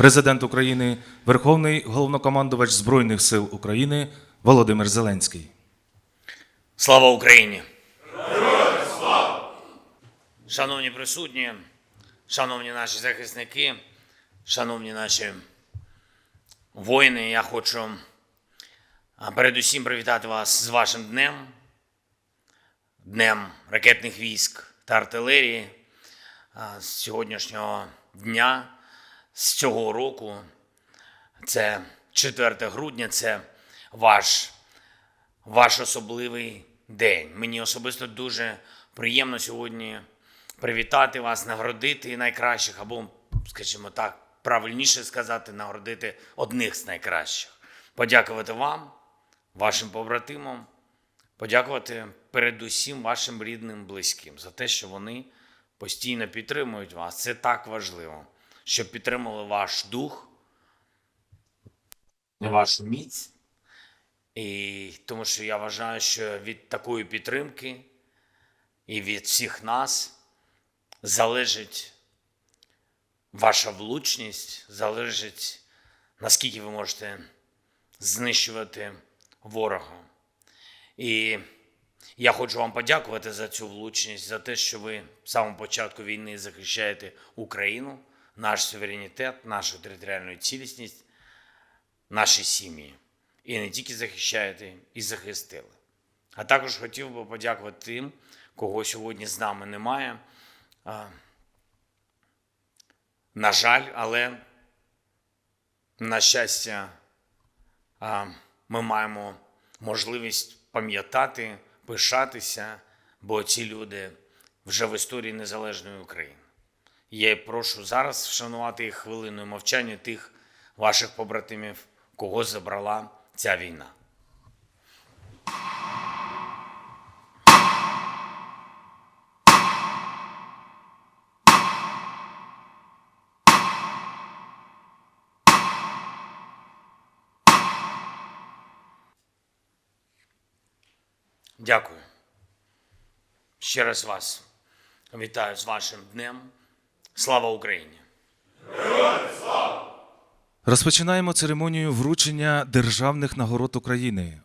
Президент України, Верховний головнокомандувач Збройних сил України Володимир Зеленський. Слава Україні! Слава! Шановні присутні, шановні наші захисники, шановні наші воїни, я хочу передусім привітати вас з вашим днем, днем ракетних військ та артилерії. З сьогоднішнього дня, з цього року, це 4 грудня, це ваш ваш особливий день. Мені особисто дуже приємно сьогодні привітати вас, нагородити найкращих, або, скажімо так, правильніше сказати, нагородити одних з найкращих. Подякувати вам, вашим побратимам, подякувати передусім вашим рідним близьким за те, що вони постійно підтримують вас. Це так важливо, щоб підтримували ваш дух, вашу міць. І тому що я вважаю, що від такої підтримки і від всіх нас залежить ваша влучність, залежить, наскільки ви можете знищувати ворога. І я хочу вам подякувати за цю влучність, за те, що ви з самого початку війни захищаєте Україну, наш суверенітет, нашу територіальну цілісність, наші сім'ї. І не тільки захищаєте, і захистили. А також хотів би подякувати тим, кого сьогодні з нами немає. На жаль, але на щастя, ми маємо можливість пам'ятати, пишатися, бо ці люди вже в історії незалежної України. Я прошу зараз вшанувати хвилиною мовчання тих ваших побратимів, кого забрала ця війна. Дякую. Ще раз вас вітаю з вашим днем. Слава Україні! слава Розпочинаємо церемонію вручення державних нагород України.